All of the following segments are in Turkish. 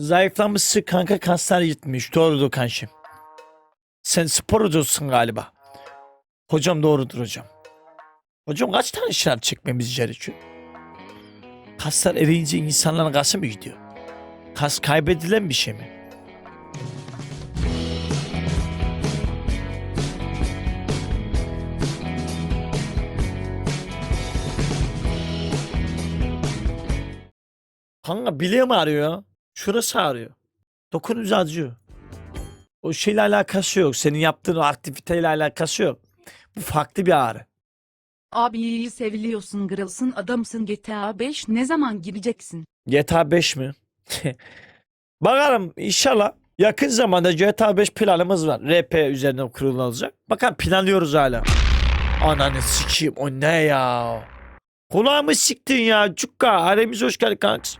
Zayıflamışsın kanka kaslar gitmiş. Doğrudur kanşim. Sen spor hocasısın galiba. Hocam doğrudur hocam. Hocam kaç tane şınav çekmemiz gerekiyor? Kaslar eriyince insanların kası mı gidiyor? Kas kaybedilen bir şey mi? Kanka bileğim ağrıyor. Şurası ağrıyor. Dokununca acıyor. O şeyle alakası yok. Senin yaptığın o aktiviteyle alakası yok. Bu farklı bir ağrı. Abi iyi seviliyorsun grılsın adamsın GTA 5 ne zaman gireceksin? GTA 5 mi? Bakalım inşallah yakın zamanda GTA 5 planımız var. RP üzerine kurulacak. Bakalım planlıyoruz hala. Ananı sikeyim o ne ya? Kulağımı siktin ya Cukka. Aramıza hoş geldin kanks.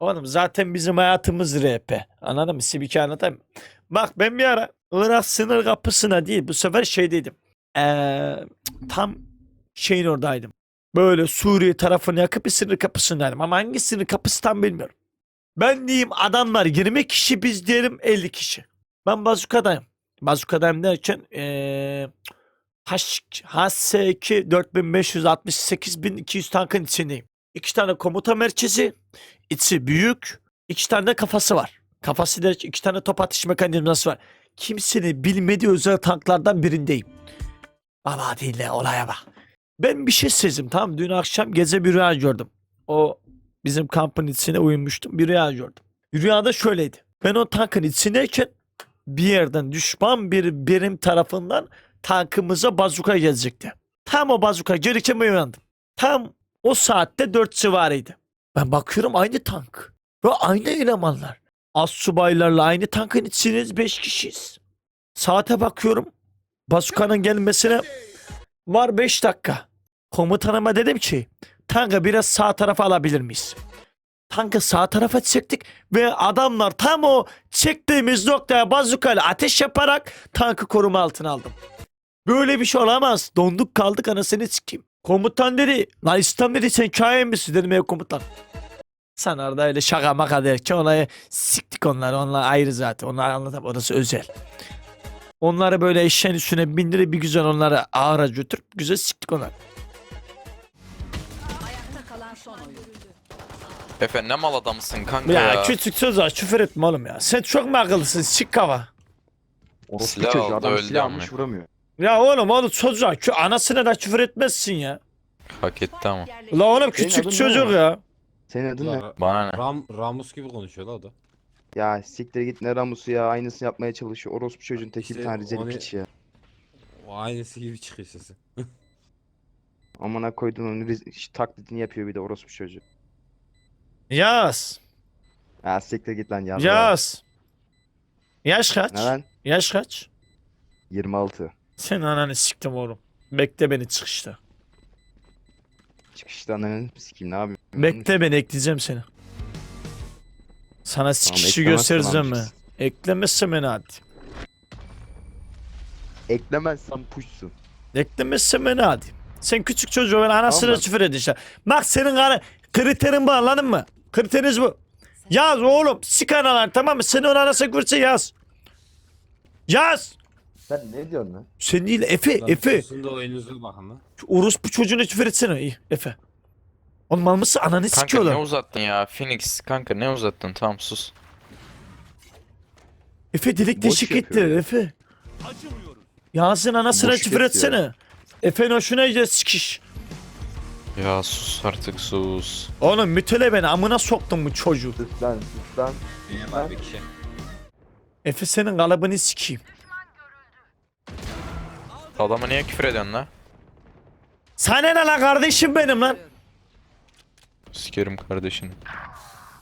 Oğlum zaten bizim hayatımız RP. Anladın mı? Hikaye anlatayım? Bak ben bir ara Irak sınır kapısına değil bu sefer şeydeydim. Ee, tam şeyin oradaydım. Böyle Suriye tarafını yakıp bir sınır kapısındaydım. Ama hangi sınır kapısı tam bilmiyorum. Ben diyeyim adamlar 20 kişi biz diyelim 50 kişi. Ben bazukadayım. Bazukadayım derken ee, H, HS2 4568 8200 tankın içindeyim. İki tane komuta merkezi, içi büyük, iki tane de kafası var. Kafası da iki tane top atış mekanizması var. Kimsenin bilmediği özel tanklardan birindeyim. Baba dinle olaya bak. Ben bir şey sezdim tamam Dün akşam gece bir rüya gördüm. O bizim kampın içine uyumuştum. Bir rüya gördüm. Rüyada şöyleydi. Ben o tankın içindeyken bir yerden düşman bir birim tarafından tankımıza bazuka gelecekti. Tam o bazuka gelirken uyandım. Tam o saatte 4 civarıydı. Ben bakıyorum aynı tank. Ve aynı elemanlar. Az subaylarla aynı tankın içindeyiz 5 kişiyiz. Saate bakıyorum. Bazukanın gelmesine var 5 dakika. Komutanıma dedim ki tankı biraz sağ tarafa alabilir miyiz? Tankı sağ tarafa çektik ve adamlar tam o çektiğimiz noktaya bazukayla ateş yaparak tankı koruma altına aldım. Böyle bir şey olamaz. Donduk kaldık anasını sikeyim. Komutan dedi. Lan İslam dedi sen kain misin? Dedim ya komutan. Sen orada öyle şaka maka derken olayı siktik onları. Onlar ayrı zaten. Onları anlatamam. Orası özel. Onları böyle eşeğin üstüne bindirip bir güzel onları ağıra götürüp güzel siktik onları. Efe ne mal adamsın kanka Ya, ya. küçük söz var küfür etme oğlum ya. Sen çok mu akıllısın sik kafa. Orospu Silah çocuğu aldı, adam öldü silah amına. almış vuramıyor. Ya oğlum oğlum çocuğa kü- anasına da küfür etmezsin ya. Hak etti ama. La oğlum küçük adın ne çocuk ama? ya. Senin adın ne? Ra- Bana ne? Ram Ramus gibi konuşuyor la o da. Ya siktir git ne Ramus'u ya aynısını yapmaya çalışıyor. Orospu çocuğun teki bir İşte tane Rizeli onu- piç ya. O aynısı gibi çıkıyor sesi. Amına koydun onu Riz- ş- taklidini yapıyor bir de orospu çocuğu. Yaz. Ya siktir git lan ya. Yaz. Yaş kaç? Ne lan? Yaş kaç? 26. Sen ananı siktim oğlum. Bekle beni çıkışta. Çıkışta ananı sikeyim ne yapayım? Bekle beni ekleyeceğim seni. Sana sikişi eklemezsen göstereceğim mi? amcık. Eklemezse beni hadi. Eklemezsen puşsun. Eklemezse beni hadi. Sen küçük çocuğu ben anasına Tamam. küfür edin işte. Bak senin karı kriterin bu anladın mı? Kriteriniz bu. Yaz oğlum sik analar tamam mı? Senin onun anasına küfürse yaz. Yaz. Sen ne diyorsun lan? Sen değil Efe Efe. susun da oyununuza bakın lan. Urus bu çocuğuna küfür etsene iyi Efe. Oğlum mal mısın? Ananı Kanka sikiyorlar. ne uzattın ya? Phoenix kanka ne uzattın? Tamam sus. Efe delik deşik yapıyor ya. Efe. Yazın anasına Boş küfür yapıyor. etsene. Efe'nin hoşuna gidiyor sikiş. Ya sus artık sus. Oğlum mütele beni amına soktun bu çocuğu. Sus lan sus lan. Kişi. Efe senin kalıbını sikeyim. Adama niye küfür ediyorsun la? Sana ne lan kardeşim benim lan. Sikerim kardeşini.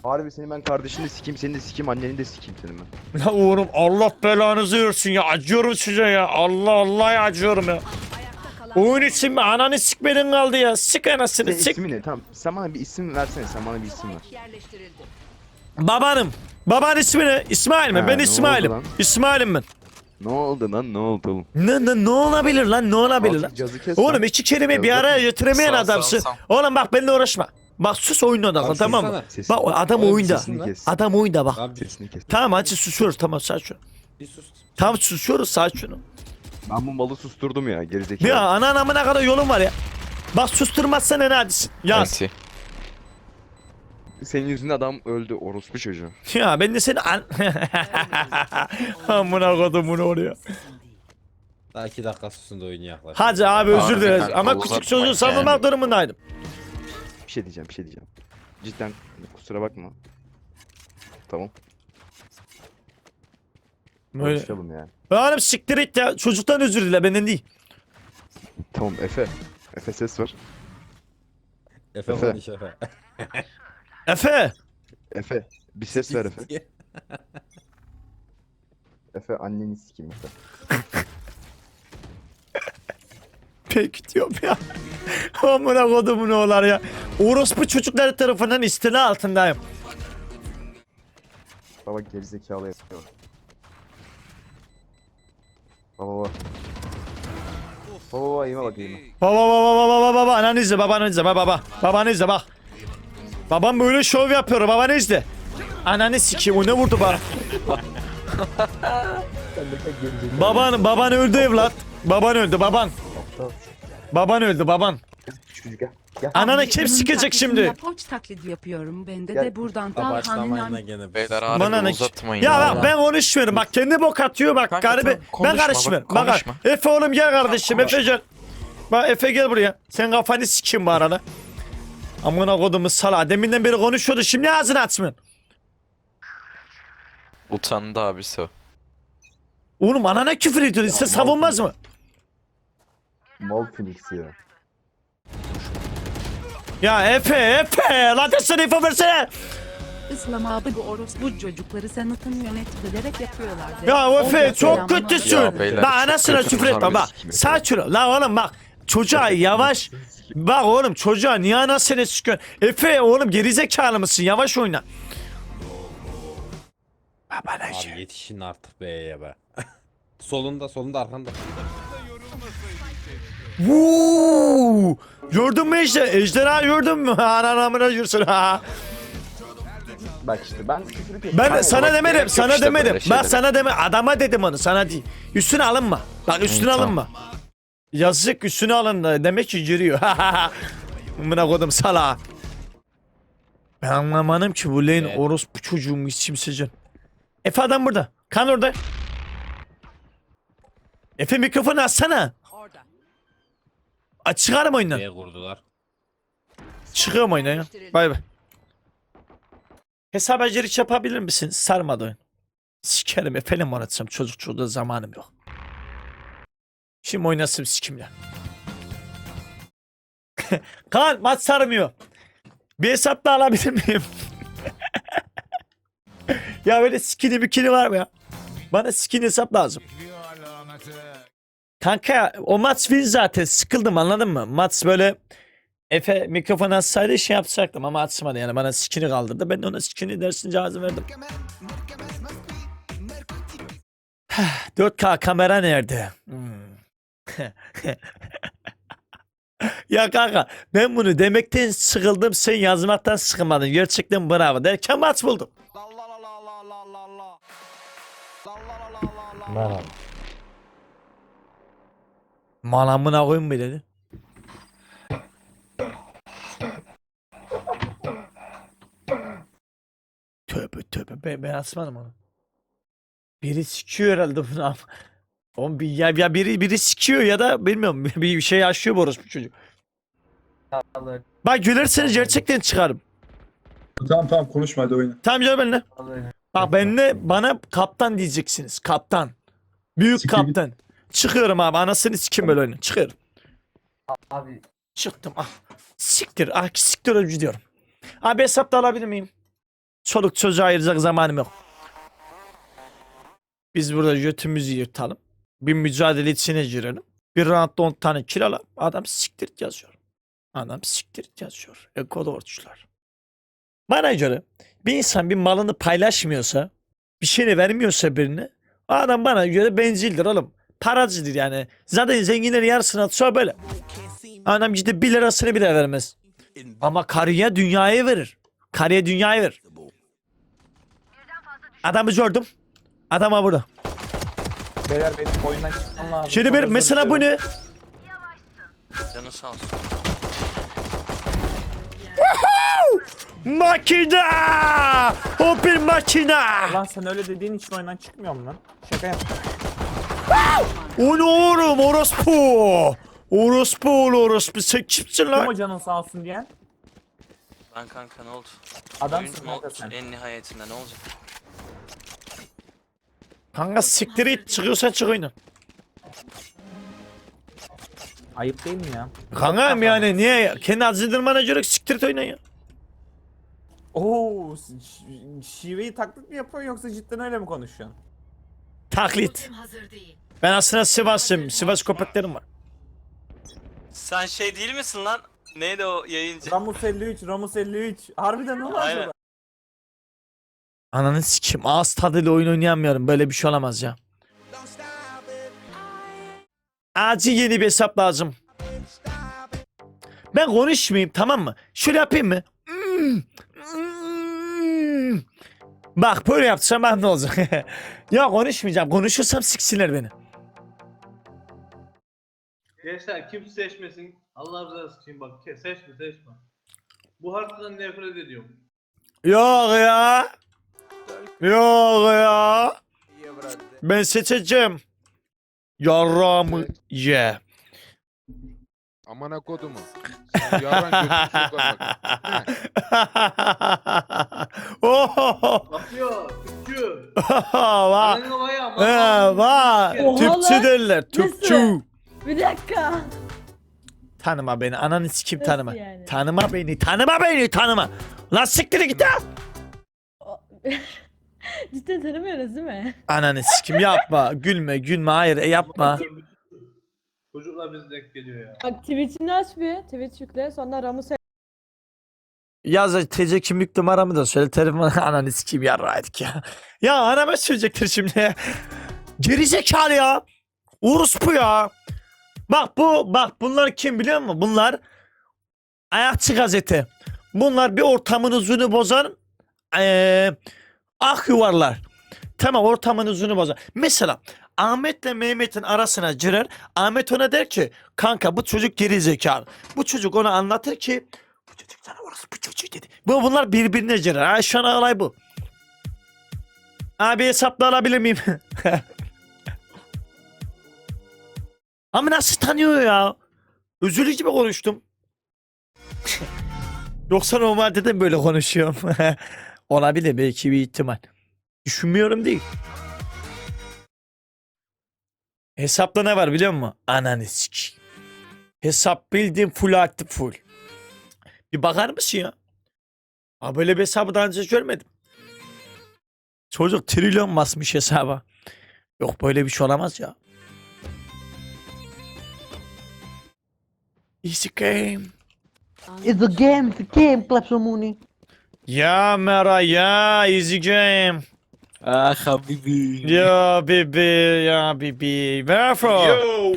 Harbi senin ben kardeşini de sikeyim seni de sikeyim anneni de sikeyim senin ben. Ya oğlum Allah belanızı versin ya. Acıyorum size ya. Allah Allah ya acıyorum ya. Oyun için mi? Ananı sikmedin kaldı ya. Sik anasını Senin sik. ismin ne? Tamam sen bana bir isim versene sen bana bir isim ver. Babanım. Baban ismi ne? İsmail mi? Ha, ben ne İsmail'im. lan? İsmail'im ben. Ne oldu lan ne oldu oğlum? Ne, ne, ne olabilir lan? Ne olabilir lan? Cazı kes Oğlum lan. iki kelimeyi bir araya getiremeyen Sağ, sağ, adamsın. sağ. Oğlum bak benimle uğraşma. Bak sus oyunda odaklan tamam mı? Sesini, Bak adam Oğlum oyunda. sesini kes. Adam oyunda bak. Abi Sesini kes. Tamam hadi susuyoruz tamam saç şunu. bir sus. Tamam susuyoruz saç şunu. Ben bu malı susturdum ya gerizekalı. Ya ana anamına kadar yolun var ya. Bak susturmazsan ne hadisin. Yaz. Anti. Senin yüzünden adam öldü orospu çocuğu. Ya ben de seni an... Amına kodum bunu oraya. Daha iki dakika susun da oyun yaklaş. Hadi abi özür Abi, dileriz kanka, ama uzatma küçük çocuğu yani. savunmak durumundaydım. Bir şey diyeceğim bir şey diyeceğim. Cidden kusura bakma. Tamam. Böyle. Konuşalım yani. Oğlum siktir et ya. Çocuktan özür dile benden değil. Tamam Efe. Efe ses var. Efe Efe. konuş Efe. Efe. Efe. Bir ses ver Efe. Efe anneni sikeyim Efe. Peki diyorum ya. Amına kodumun oğlar ya. Orospu çocukları tarafından istila altındayım. Baba gerizekalı yapıyor. Baba baba. Baba baba yeme bak yeme. Baba baba baba baba baba ananı izle babanı izle baba baba. Babanı izle bak. Babam böyle şov yapıyor babanı izle. Ananı sikeyim o ne vurdu bana. baban baban öldü evlat. Baban öldü baban. Baban öldü baban. Çocuk gel. Gel. Ananı kim sikecek şimdi? Yapoç taklidi yapıyorum. Bende de buradan Talhan'ın Başlamayın da an... gene. Beyler Bana ne? uzatmayın Ya ya. bak ben konuşmuyorum. Bak kendi bok atıyor bak Kanka garibi. tamam, konuşma ben karışmıyorum. bak, Bak, konuşma. Efe oğlum gel kardeşim Efe gel. Bak Efe gel buraya. Sen kafanı sikeyim bu arada. Amına kodumu sala. Deminden beri konuşuyordu. Şimdi ağzını açmıyorsun. Utandı abisi o. Oğlum anana küfür ediyorsun. Size savunmaz mı? Mal Phoenix ya. Ya Efe Efe. Lan desene Efe versene. İslam abi bu orospu çocukları sanatın yönetmelerek yapıyorlar. Ya Efe çok selamını kötüsün. Ya beyler, Bak çok anasına kötüsünüz küfür etme harbi. bak. Sakin ol. Lan oğlum bak. Çocuğa yavaş. Bak oğlum çocuğa niye anasını sıkıyorsun? Efe oğlum gerizekalı mısın? Yavaş oyna. Baba ne Abi yetişin artık B'ye be. solunda solunda arkanda. Vuu! Gördün mü işte? Ejderha gördün mü? Anan amına yürüsün ha. Bak işte ben küfür. Ben Hayır, sana bak- demedim, yok sana işte demedim. böyle şeyler. sana deme, adama dedim onu, sana değil. Üstüne alınma. Bak üstüne tamam. alınma. Yazık üstüne alındı. Demek ki giriyor. Amına kodum sala. Ben anlamadım ki bu lane Evet. orospu çocuğu mu kimsecen. Efe adam burada. Kan orada. Efe mikrofonu açsana. Aç çıkarım oyundan. B kurdular. Çıkıyorum oyuna ya. Bay bay. Hesap beceriş yapabilir misin? Sarmadı oyun. Sikerim efendim oynatacağım. Çocuk çocuğa zamanım yok. Şimdi oynasın sikimle. Kaan maç sarmıyor. Bir hesap da alabilir miyim? ya böyle skini bikini var mı ya? Bana skin hesap lazım. Kanka o maç win zaten sıkıldım anladın mı? Maç böyle Efe mikrofon açsaydı şey yapacaktım ama açmadı yani bana skin'i kaldırdı. Ben de ona skin'i dersin cihazı verdim. 4K kamera nerede? Hmm. Ya kanka ben bunu demekten sıkıldım sen yazmaktan sıkılmadın. Gerçekten bravo derken maç buldum. Malamına koyun bir dedi. Tövbe tövbe ben, ben asmadım onu. Biri sikiyor herhalde bunu ama. Oğlum bir, ya, ya biri, biri sikiyor ya da bilmiyorum bir şey yaşıyor bu orospu çocuk. Bak gülerseniz gerçekten çıkarım. Tamam tamam konuşma hadi oyna. Tamam gel benimle. Bak benimle bana kaptan diyeceksiniz. Kaptan. Büyük Siktir git. kaptan. Çıkıyorum abi anasını sikim böyle oyunu. Çıkıyorum. Abi Çıktım ah. Siktir. Ah siktir öyle diyorum. Abi hesapta alabilir miyim? Çoluk çocuğa ayıracak zamanım yok. Biz burada götümüzü yırtalım. Bir mücadele içine girelim. Bir roundda 10 tane kill alalım. Adam siktir yazıyor. Adam siktir yazıyor. Ekodorçular. Bana göre bir insan bir malını paylaşmıyorsa, bir şeyini vermiyorsa birine, adam bana göre bencildir oğlum. Paracıdır yani. Zaten zenginlerin yarısını atıyor böyle. Adam gidip 1 lirasını bile vermez. Ama karıya dünyayı verir. Karıya dünyayı verir. Adamı gördüm. Adama burada. Beyler benim oyundan çıkmam lazım. Şimdi bir mesela bu ne? Canı sağ olsun. Makina! O bir makina! Lan sen öyle dediğin için oyundan çıkmıyorum lan. Şaka yap. O ne oğlum orospu? Orospu oğlu orospu sen kimsin Kim lan? o canın sağ olsun diyen? Ben kanka ne oldu? Adamsın Oyun kanka sen. en nihayetinde ne olacak? Kanka siktir it çıkıyorsan çık oyunu. Ayıp değil mi ya? Kankam yani niye? Kendi azındırmana göre siktir et oyna ya. Oo, şiveyi taklit mi yapıyorsun yoksa cidden öyle mi konuşuyorsun? Taklit. hazır değil. Ben aslında Sivas'ım. Sivas köpeklerim var. Sen şey değil misin lan? Neydi o yayıncı? Ramus 53, Ramus 53. Harbiden ne var Aynen. acaba? Ananı sikim. Ağız tadıyla oyun oynayamıyorum. Böyle bir şey olamaz ya. Acil yeni bir hesap lazım. Ben konuşmayayım tamam mı? Şöyle yapayım mı? Bak böyle yapsam ben ne olacak? ya konuşmayacağım. Konuşursam siksinler beni. Gençler kim seçmesin Allah rızası için bak seçme seçme. Bu harften nefret ediyorum. Yok ya. Yok ya. Ben seçeceğim. Yarramı ye. Amına kodumu. Sen yaran götünü. Oho. Tüpçü. Va. Senin o bayağı He va. Oha Tüpçü lan. derler. Tüpçü. Bir dakika. Tanıma beni. Ananı sikim Nasıl tanıma. yani? Tanıma beni. Tanıma beni. Tanıma. Lan siktir git ha. Cidden tanımıyoruz değil mi? Ananı sikim yapma. Gülme gülme. Hayır e, yapma. Çocuklar bizi denk geliyor ya. Bak Twitch'ini aç bir. Twitch yükle. Sonra Ramus Yaz TC kimlik numaramı da söyle. Telefon ananı sikeyim yarraydık ya. Ya anama söyleyecektir şimdi. Geri zekalı ya. Uruspu ya. Bak bu bak bunlar kim biliyor musun? Bunlar ayakçı gazete. Bunlar bir ortamın huzurunu bozan eee ah yuvarlar. Tamam ortamın huzurunu bozan. Mesela Ahmet'le Mehmet'in arasına girer. Ahmet ona der ki kanka bu çocuk geri zekalı. Bu çocuk ona anlatır ki bu çocuk sana orası bu çocuğu dedi. Bu bunlar birbirine girer. Ha, şu an olay bu. Abi hesapla alabilir miyim? Ama nasıl tanıyor ya? Üzülü gibi konuştum. Yoksa normalde de böyle konuşuyorum. Olabilir belki bir ihtimal. Düşünmüyorum değil. Hesapta ne var biliyor musun? Ananı. Hesap bildiğin full aktif full. Bir bakar mısın ya? Aa, böyle bir hesabı daha önce görmedim. Çocuk trilyon basmış hesaba. Yok böyle bir şey olamaz ya. Easy game. It's a game, it's a game, Kleptomuni. Ya Mera easy game. Ah habibi. Yo bibi ya bibi. Merhaba. Yo.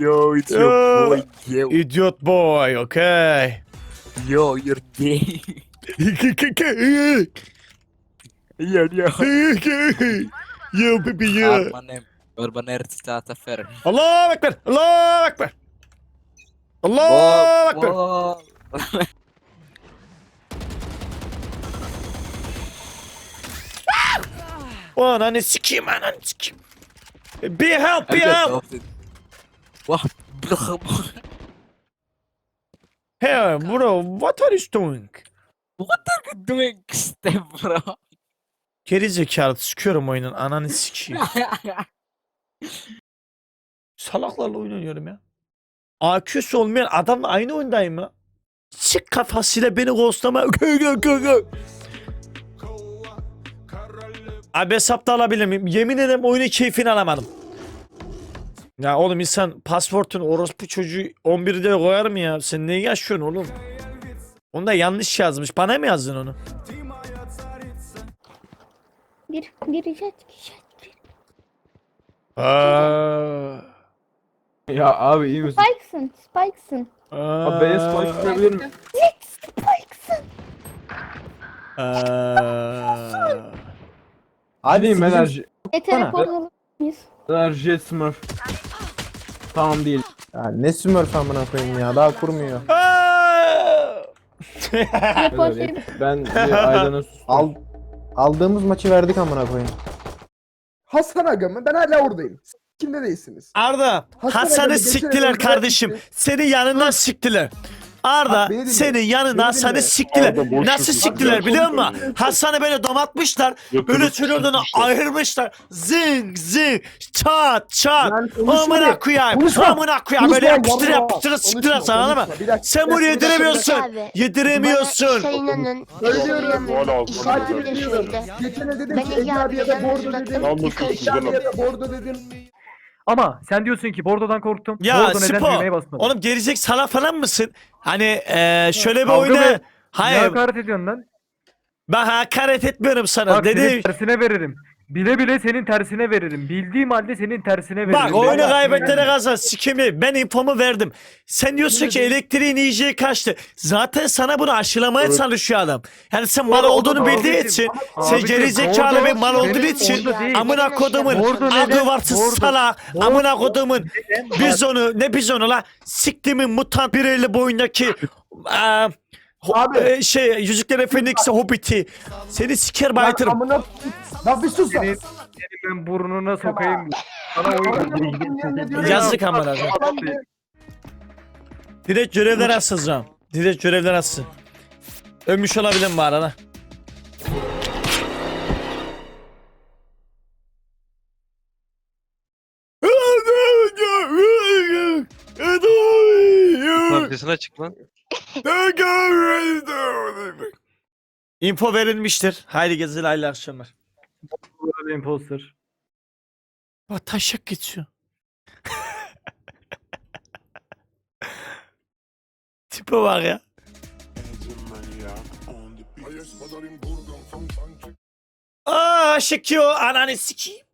Yo it's your boy. Yo. Idiot boy okay. Yo you're gay. yo yo. yo bibi yo. Ah, Armanem. Urban Earth staat te ver. Allah akbar. Allah akbar. Allah akbar. O ananı sikeyim ananı sikeyim. Be help be help. Wah. Hey bro what are you doing? What are you doing step bro? Geri zekalı sıkıyorum oyunun ananı sikeyim. Salaklarla oynuyorum ya. AQ'su olmayan adamla aynı oyundayım ya. Sik kafasıyla beni ghostlama. Abi hesapta alabilir miyim? Yemin ederim oyunun keyfini alamadım. Ya oğlum insan pasportun orospu çocuğu 11'de koyar mı ya? Sen ne yaşıyorsun oğlum? Onu da yanlış yazmış. Bana mı yazdın onu? Bir, bir jet, jet. Aa, Ya abi iyi misin? Spike'sın, Spike'sın. aa. Abi beni sponsor miyim? Eee, Hadi enerji. E teleport alır mıyız? Enerji smurf. Tamam değil. Ya ne smurf amına koyayım ya daha kurmuyor. Şey Ben Aydan'a Al, aldığımız maçı verdik amına koyayım. Hasan Aga mı? Ben hala oradayım. Kimde değilsiniz? Arda, Hasan Hasan'ı abi, geçen siktiler kardeşim. Senin yanından siktiler. Arda, beni dinle. senin yanından Beni dinle. siktiler. Arda, boş Nasıl siktiler biliyor musun? Hasan'ı böyle domatmışlar. Böyle tünelden ayırmışlar. Zing zing çat çat. Lan konuşma Amına koyayım. Konuşma. Amına koyayım. Böyle Konuşma, yapıştır yapıştır siktiler Konuşma, sana mı? konuşma. Bir dakika, Sen bunu dakika, bir dakika. yediremiyorsun. Yediremiyorsun. Bana inanın. Söylüyorum. İşim Takip var bir de ediyorum. şöyle. Geçen de dedim Ben ki Ege abiye de bordo dedim. de bordo dedim. Ama sen diyorsun ki bordodan korktum. Ya Bordo neden Spo. düğmeye basmadın? Oğlum gerizek salak falan mısın? Hani eee şöyle bir Kavga oyna. mı- Hayır. Niye hakaret ediyorsun lan? Ben hakaret etmiyorum sana. Bak senin tersine veririm. Bile bile senin tersine veririm. Bildiğim halde senin tersine veririm. Bak oyunu kaybetlere kazan sikimi. Ben infomu verdim. Sen diyorsun ki elektriğin iyice kaçtı. Zaten sana bunu aşılamaya çalışıyor adam. Yani sen mal olduğunu Abicim, bildiği için sen abicim, geri zekalı ve mal olduğu senin için değil. amına kodumun adı neden- bordo- salak amına kodumun bizonu ne bizonu la siktimin mutant bir eli boyundaki eee, Abi. eee, şey Yüzükler Efendisi Hobbit'i seni siker baytırım. Amına Lan bir sus lan. Senin, senin ben burnuna sokayım. Sana oyun Yazık amına Direkt görevler asılacağım. Direkt görevler assın. Ölmüş olabilirim bu arada. Arkasına çık lan. Info verilmiştir. Haydi geziler hayırlı akşamlar. imposter. Bak taşak geçiyor. Tipe bak ya. Aa şekiyor ananı sikeyim.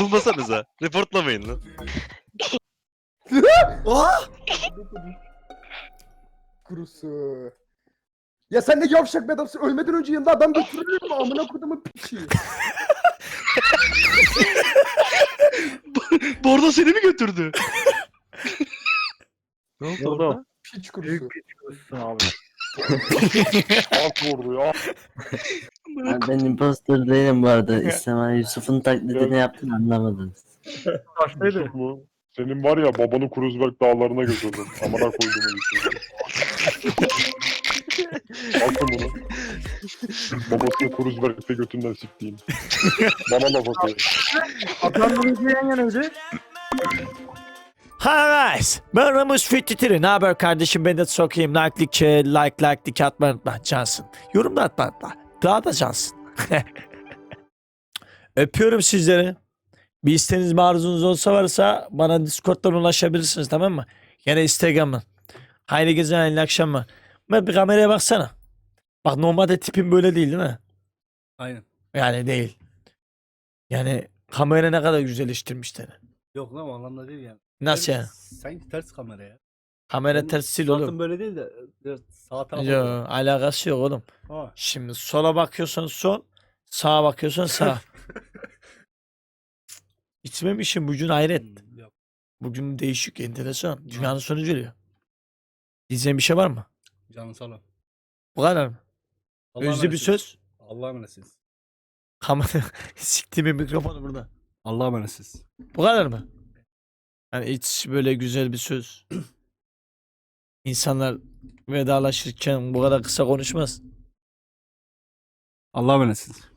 Bulmasanıza. Reportlamayın lan. Oh! Kurusu. Ya sen de yavşak bir adamsın. Ölmeden önce yanında adam götürülüyor mu? Amına kodumun piçi. Bordo seni mi götürdü? ne oldu orada? Piç kurusu. Abi. Alt vurdu ya. Ben imposter değilim bu arada. İstemem Yusuf'un taklidini yaptım anlamadınız. Baştaydı. Senin var ya babanı Kruzberg dağlarına götürdüm. Amına koyduğumu düşünüyorum. Bakın bunu. Babasını Kruzberg'de götünden siktiğim. Bana laf atıyor. Atanları yan yanaydı. Hi guys. Ben Ramus Fittitiri. Ne haber kardeşim? Ben de sokayım. Like, like, like, like atmayı unutma. Cansın. Yorum da atma unutma. Daha da cansın. Öpüyorum sizleri. Bir isteğiniz bir arzunuz olsa varsa bana Discord'dan ulaşabilirsiniz tamam mı? Yine Instagram'dan. Hayırlı geceler, hayırlı akşamlar. Ben bir kameraya baksana. Bak normalde tipim böyle değil değil mi? Aynen. Yani değil. Yani kamera ne kadar güzelleştirmişler. Yok lan o anlamda değil yani. Nasıl yani? Sanki ters kamera ya. Kamera ters değil oğlum. böyle değil de biraz sağ tarafa. Yo, alakası yok oğlum. Ha. Şimdi sola bakıyorsun sol, sağa bakıyorsun sağ. İçmemişim bugün hayret. Hmm. Bugün değişik, enteresan. Dünyanın sonu geliyor. Diyeceğin bir şey var mı? Canın sağ ol. Bu kadar mı? Allah'a Özlü bir emanetsiniz. söz. Allah'a emanetsiniz. Kamera siktiğimin mikrofonu burada. Allah'a emanetsiniz. Bu kadar mı? Yani hiç böyle güzel bir söz. İnsanlar vedalaşırken bu kadar kısa konuşmaz. Allah'a emanetsiniz.